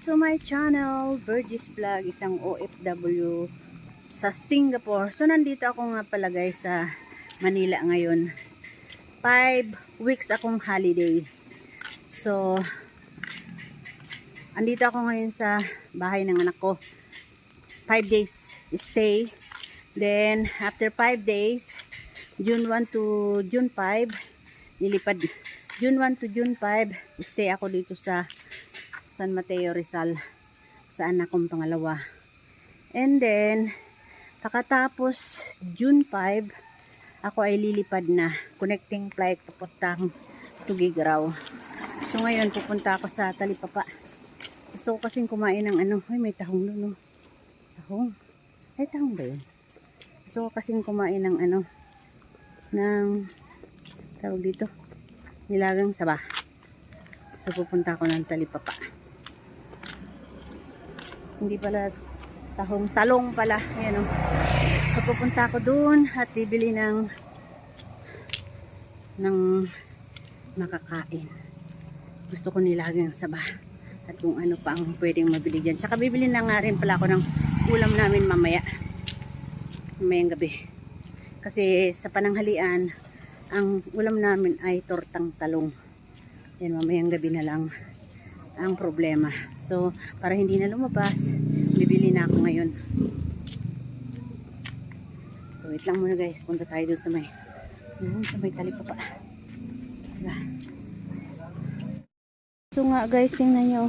Welcome to my channel, Burgess Vlog, isang OFW sa Singapore. So, nandito ako nga pala guys sa Manila ngayon. Five weeks akong holiday. So, andito ako ngayon sa bahay ng anak ko. Five days stay. Then, after five days, June 1 to June 5, nilipad. June 1 to June 5, stay ako dito sa San Mateo Rizal sa anak kong pangalawa. And then, kakatapos June 5, ako ay lilipad na. Connecting flight papuntang Tugigraw. So ngayon, pupunta ako sa Talipapa. Gusto ko kasing kumain ng ano. Ay, may tahong doon. No? Tahong. Ay, tahong ba yun? Gusto ko kasing kumain ng ano. Ng tawag dito. Nilagang saba. So, pupunta ako ng Talipapa. Hindi pala tahong talong pala. Ayan o. So, pupunta ako dun at bibili ng ng makakain. Gusto ko nilagang saba. At kung ano pa ang pwedeng mabili dyan. Tsaka bibili na nga rin pala ako ng ulam namin mamaya. Mamayang gabi. Kasi sa pananghalian, ang ulam namin ay tortang talong. Yan, mamayang gabi na lang ang problema. So, para hindi na lumabas, bibili na ako ngayon. So, wait lang muna guys. Punta tayo dun sa may, dun sa may talipapa. Diba? So nga guys, tingnan nyo.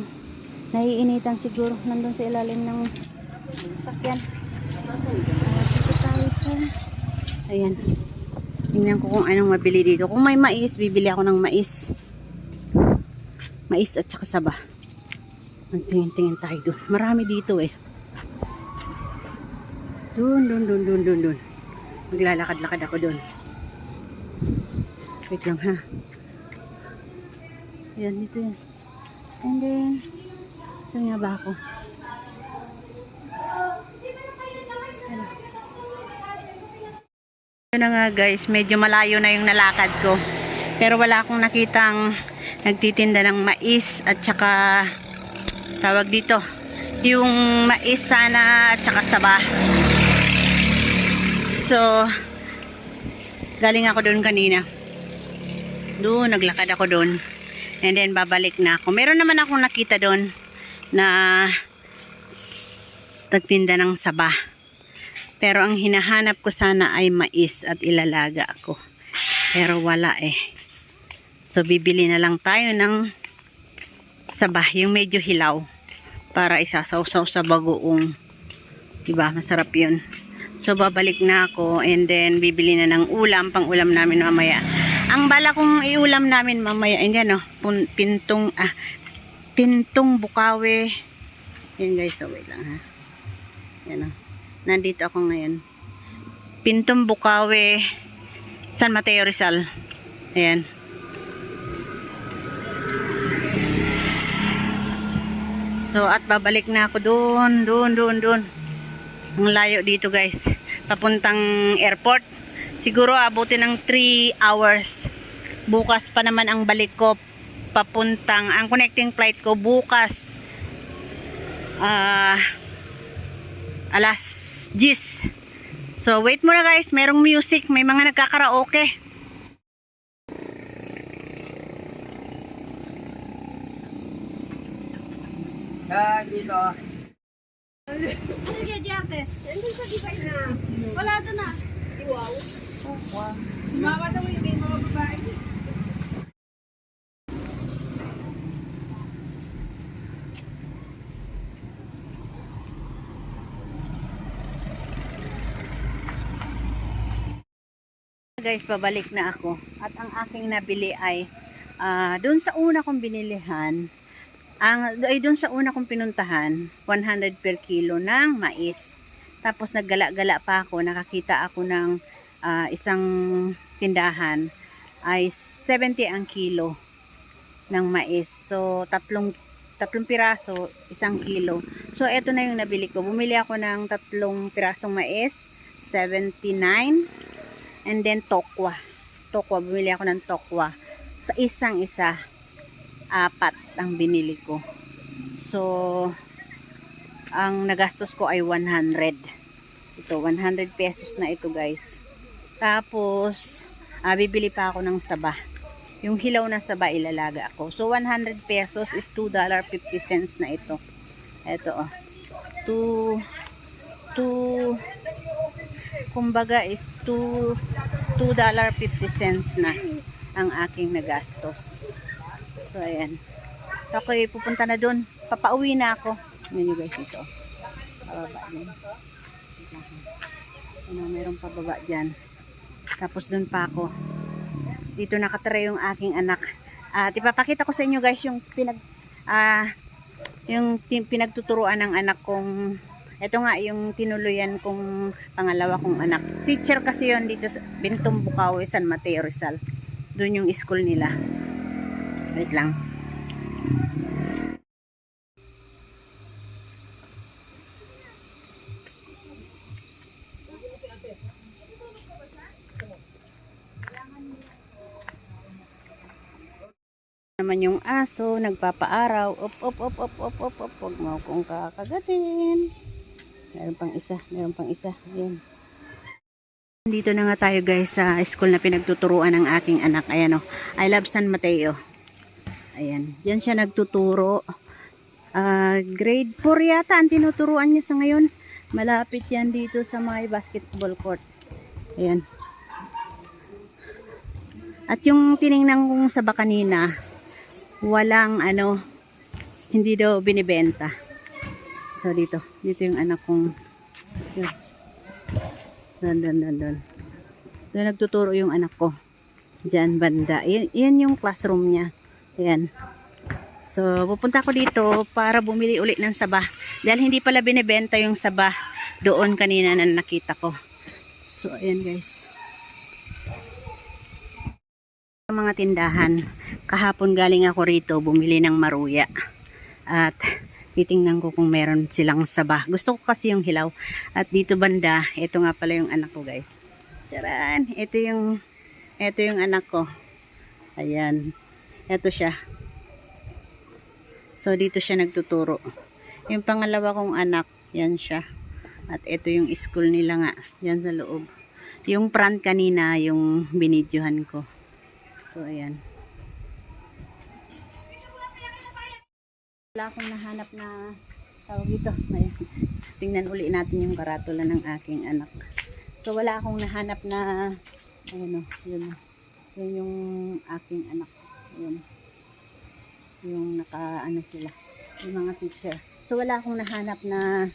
Naiinitan siguro. Nandun sa ilalim ng sakyan. Dito tayo sa... Ayan. Tingnan ko kung anong mabili dito. Kung may mais, bibili ako ng mais. Mais at saka saba. Magtingin-tingin tayo dun. Marami dito eh. Dun, dun, dun, dun, dun, dun. Maglalakad-lakad ako dun. Wait lang ha. Yan, dito yan. And then, saan nga ba ako? Yun na nga guys, medyo malayo na yung nalakad ko. Pero wala akong nakitang nagtitinda ng mais at saka tawag dito yung mais sana at saka saba. So galing ako doon kanina. Doon naglakad ako doon and then babalik na ako. Meron naman akong nakita doon na nagtinda ng saba. Pero ang hinahanap ko sana ay mais at ilalaga ako. Pero wala eh So, bibili na lang tayo ng sabah, yung medyo hilaw. Para isasawsaw sa bagoong. Diba? Masarap yun. So, babalik na ako and then bibili na ng ulam, pang ulam namin mamaya. Ang bala kong iulam namin mamaya, yan o, pun- pintong, ah, pintong bukawe. Yan guys, so wait lang ha. Yan o. Nandito ako ngayon. Pintong bukawe, San Mateo Rizal. Ayan. So, at babalik na ako doon, doon, doon, doon. Ang layo dito guys. Papuntang airport. Siguro abutin ng 3 hours. Bukas pa naman ang balik ko. Papuntang, ang connecting flight ko bukas. Ah, alas 10. So, wait muna guys. Merong music. May mga nagkakaraoke. Ah, dito. Ano kaya Jate? Nandun sa design na. Wala doon na. Wow. Sumawa daw yung mga babae. Guys, pabalik na ako. At ang aking nabili ay ah, doon sa una kong binilihan, ang ay doon sa una kong pinuntahan, 100 per kilo ng mais. Tapos naggala-gala pa ako, nakakita ako ng ah, isang tindahan ay 70 ang kilo ng mais. So, tatlong tatlong piraso, isang kilo. So, eto na yung nabili ko. Bumili ako ng tatlong pirasong mais, 79. And then, tokwa. Tokwa, bumili ako ng tokwa. Sa isang isa, apat ang binili ko. So, ang nagastos ko ay 100. Ito, 100 pesos na ito guys. Tapos, ah, bibili pa ako ng saba. Yung hilaw na saba ilalaga ako. So, 100 pesos is $2.50 na ito. Ito oh. 2 2 kumbaga is 2 $2.50 na ang aking nagastos. So, ayan. Ako ay pupunta na doon. Papauwi na ako. Ano nyo guys ito? Pababa din. Ano, meron pababa dyan. Tapos doon pa ako. Dito nakatira yung aking anak. At ipapakita ko sa inyo guys yung pinag ah yung pinagtuturuan ng anak kong ito nga yung tinuluyan kong pangalawa kong anak. Teacher kasi yon dito sa Bintong Bukawi, San Mateo Rizal. Doon yung school nila. Wait lang. naman yung aso, nagpapaaraw. Op, op, op, op, op, op, op. Huwag mo akong kakagatin. Meron pang isa, meron pang isa. Ayan. Dito na nga tayo guys sa school na pinagtuturuan ng aking anak. Ayan o. I love San Mateo. Ayan. Diyan siya nagtuturo. Ah, grade 4 yata ang tinuturuan niya sa ngayon. Malapit yan dito sa may basketball court. Ayan. At yung tiningnan kong saba kanina, walang ano, hindi daw binibenta. So dito, dito yung anak kong, yun. Doon, doon, doon, doon. Doon nagtuturo yung anak ko. Diyan banda. Yan, yan yung classroom niya. Ayan. So, pupunta ako dito para bumili ulit ng saba. Dahil hindi pala binibenta yung saba doon kanina na nakita ko. So, ayan guys. Mga tindahan, kahapon galing ako rito bumili ng maruya. At titingnan ko kung meron silang saba. Gusto ko kasi yung hilaw. At dito banda, ito nga pala yung anak ko guys. Charan! Ito yung, ito yung anak ko. Ayan. Ito siya. So, dito siya nagtuturo. Yung pangalawa kong anak, yan siya. At ito yung school nila nga. Yan sa loob. Yung front kanina, yung binidyohan ko. So, ayan. Wala akong nahanap na tawag dito. Ayan. Tingnan uli natin yung karatula ng aking anak. So, wala akong nahanap na ayun o, yun. Yun yung aking anak. Ayun. Yung naka, ano sila. Yung mga teacher. So, wala akong nahanap na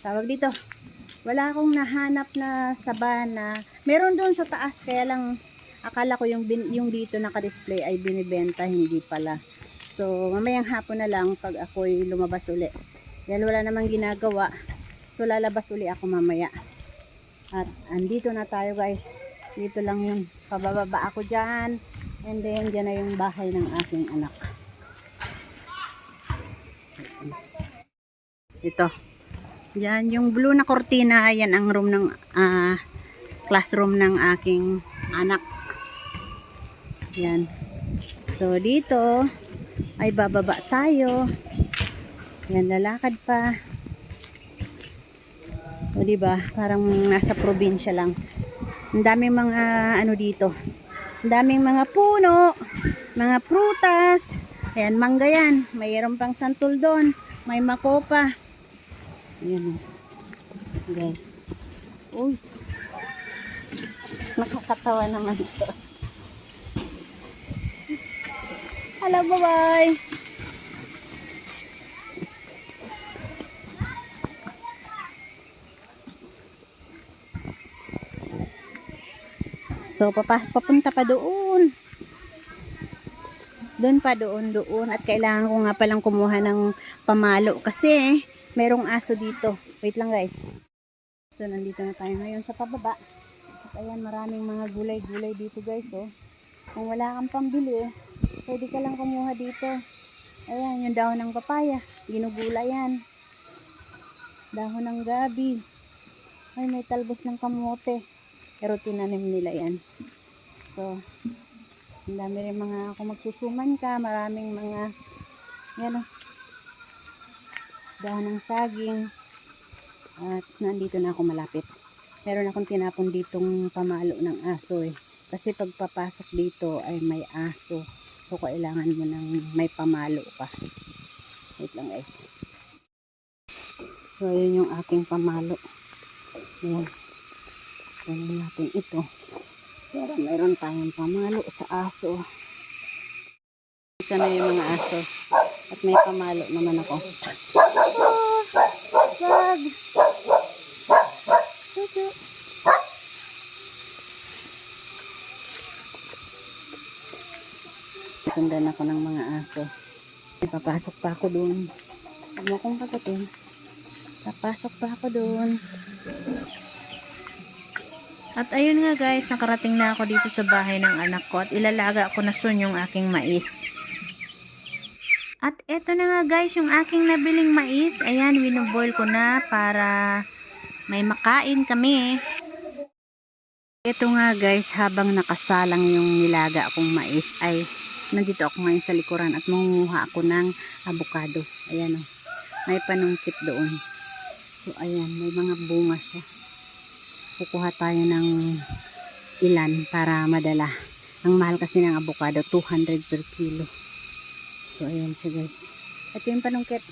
tawag dito. Wala akong nahanap na sabana. Meron doon sa taas, kaya lang akala ko yung, bin, yung dito naka-display ay binibenta, hindi pala. So, mamayang hapon na lang pag ako'y lumabas uli. Dahil wala namang ginagawa. So, lalabas uli ako mamaya. At andito na tayo guys. Dito lang yun. Pabababa ako dyan. And then, dyan na yung bahay ng aking anak. Ito. Yan, yung blue na kortina, yan ang room ng, ah, classroom ng aking anak. Yan. So, dito, ay bababa tayo. Yan, lalakad pa. O, diba? Parang nasa probinsya lang. Ang daming mga, ano dito. Daming mga puno, mga prutas. Ayan, mangga yan. Mayroon pang santol doon. May makopa. Ayan o. Guys. Uy. Nakakatawa naman ito. Hello, bye-bye. So, papa, papunta pa doon. Doon pa, doon, doon. At kailangan ko nga palang kumuha ng pamalo kasi merong aso dito. Wait lang guys. So, nandito na tayo ngayon sa pababa. At ayan, maraming mga gulay-gulay dito guys. Oh. Kung wala kang pambili, pwede ka lang kumuha dito. Ayan, yung dahon ng papaya. Ginugula yan. Dahon ng gabi. Ay, may talbos ng kamote. Pero tinanim nila yan. So, ang dami rin mga, kung magsusuman ka, maraming mga, yan o. dahon ng saging. At nandito na ako malapit. Meron akong tinapon ditong pamalo ng aso eh. Kasi pagpapasok dito ay may aso. So, kailangan mo ng may pamalo ka. Wait lang guys. So, ayun yung aking pamalo. Ayan. Kunin natin ito. Pero meron tayong pamalo sa aso. Isa na yung mga aso. At may pamalo naman ako. Oh, wag! Chuchu. Sundan ako ng mga aso. Papasok pa ako doon. Huwag mo akong kagatin. Papasok pa ako doon. At ayun nga guys, nakarating na ako dito sa bahay ng anak ko at ilalaga ko na soon yung aking mais. At eto na nga guys, yung aking nabiling mais, ayan, winoboil ko na para may makain kami. Ito nga guys, habang nakasalang yung nilaga akong mais ay nandito ako ngayon sa likuran at mangunguha ako ng avocado. Ayan o. May panungkit doon. So ayan, may mga bunga siya. Kukuha tayo ng ilan para madala. Ang mahal kasi ng avocado, 200 per kilo. So ayan siya guys. Ito yung panungkit.